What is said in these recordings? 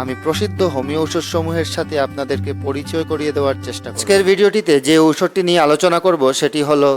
আমি প্রসিদ্ধ হোমিও ঔষধ সমূহের সাথে আপনাদেরকে পরিচয় করিয়ে দেওয়ার চেষ্টা করব। আজকের ভিডিওটিতে যে ঔষধটি নিয়ে আলোচনা করব, সেটি হলো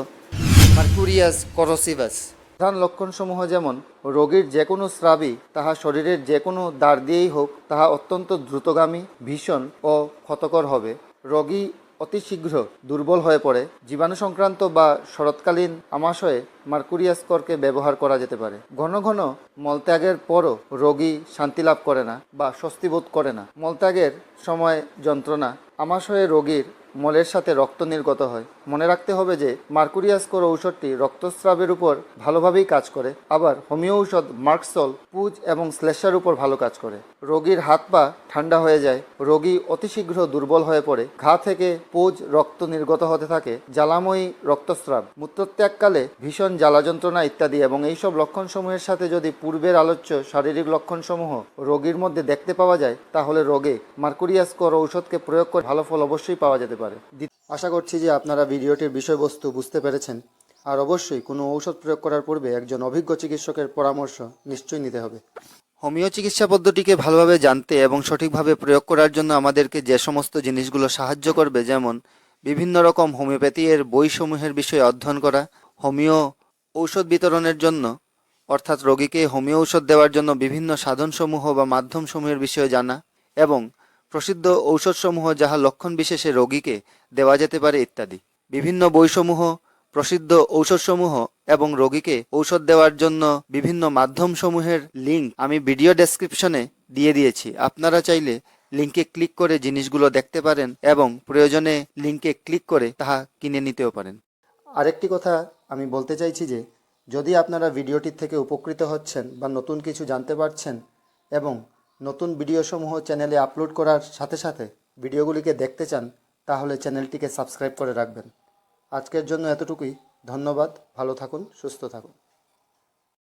মার্কুরিয়াস করসিভাস প্রধান লক্ষণসমূহ যেমন, রোগীর যে কোনো স্রাবই তাহা শরীরের যে কোনো দ্বার দিয়েই হোক, তাহা অত্যন্ত দ্রুতগামী, ভীষণ ও ক্ষতকর হবে। রোগী অতি শীঘ্র দুর্বল হয়ে পড়ে, জীবাণু সংক্রান্ত বা শরৎকালীন আমাশয়ে মার্কুরিয়াস করকে ব্যবহার করা যেতে পারে। ঘন ঘন মলত্যাগের পরও রোগী শান্তি লাভ করে না বা স্বস্তি বোধ করে না। মলত্যাগের সময় যন্ত্রণা আমাশয়ে রোগীর মলের সাথে রক্ত নির্গত হয়। মনে রাখতে হবে যে মার্কুরিয়াসকর ঔষধটি রক্তস্রাবের উপর ভালোভাবেই কাজ করে। আবার হোমিও ঔষধ মার্কসল, পুজ এবং শ্লেষার উপর ভালো কাজ করে। রোগীর হাত পা ঠান্ডা হয়ে যায়, রোগী অতি শীঘ্র দুর্বল হয়ে পড়ে। ঘা থেকে পুজ রক্ত নির্গত হতে থাকে, জ্বালাময়ী রক্তস্রাব, মূত্রত্যাগকালে ভীষণ জ্বালা যন্ত্রণা ইত্যাদি এবং এইসব লক্ষণসমূহের সাথে যদি পূর্বের আলোচ্য শারীরিক লক্ষণসমূহ রোগীর মধ্যে দেখতে পাওয়া যায়, তাহলে রোগে মার্কুরিয়াসকর ঔষধকে প্রয়োগ করে ভালো ফল অবশ্যই পাওয়া যেতে পারে। আশা করছি যে আপনারা ভিডিওটির বিষয়বস্তু বুঝতে পেরেছেন। আর অবশ্যই কোনো ঔষধ প্রয়োগ করার পূর্বে একজন অভিজ্ঞ চিকিৎসকের পরামর্শ নিশ্চয়ই নিতে হবে। হোমিও চিকিৎসা পদ্ধতিকে ভালোভাবে জানতে এবং সঠিকভাবে প্রয়োগ করার জন্য আমাদেরকে যে সমস্ত জিনিসগুলো সাহায্য করবে, যেমন বিভিন্ন রকম হোমিওপ্যাথি এর বইসমূহের বিষয়ে অধ্যয়ন করা, হোমিও ঔষধ বিতরণের জন্য, অর্থাৎ রোগীকে হোমিও ঔষধ দেওয়ার জন্য বিভিন্ন সাধনসমূহ বা মাধ্যমসমূহের বিষয়ে জানা, এবং প্রসিদ্ধ ঔষধসমূহ যাহা লক্ষণ বিশেষে রোগীকে দেওয়া যেতে পারে ইত্যাদি। বিভিন্ন বইসমূহ, প্রসিদ্ধ ঔষধসমূহ এবং রোগীকে ঔষধ দেওয়ার জন্য বিভিন্ন মাধ্যমসমূহের লিঙ্ক আমি ভিডিও ডেসক্রিপশনে দিয়ে দিয়েছি। আপনারা চাইলে লিঙ্কে ক্লিক করে জিনিসগুলো দেখতে পারেন এবং প্রয়োজনে লিঙ্কে ক্লিক করে তাহা কিনে নিতেও পারেন। আরেকটি কথা আমি বলতে চাইছি যে, যদি আপনারা ভিডিওটির থেকে উপকৃত হচ্ছেন বা নতুন কিছু জানতে পারছেন এবং নতুন ভিডিওসমূহ চ্যানেলে আপলোড করার সাথে সাথে ভিডিওগুলিকে দেখতে চান, তাহলে চ্যানেলটিকে সাবস্ক্রাইব করে রাখবেন। আজকের জন্য এতটুকুই। ধন্যবাদ। ভালো থাকুন, সুস্থ থাকুন।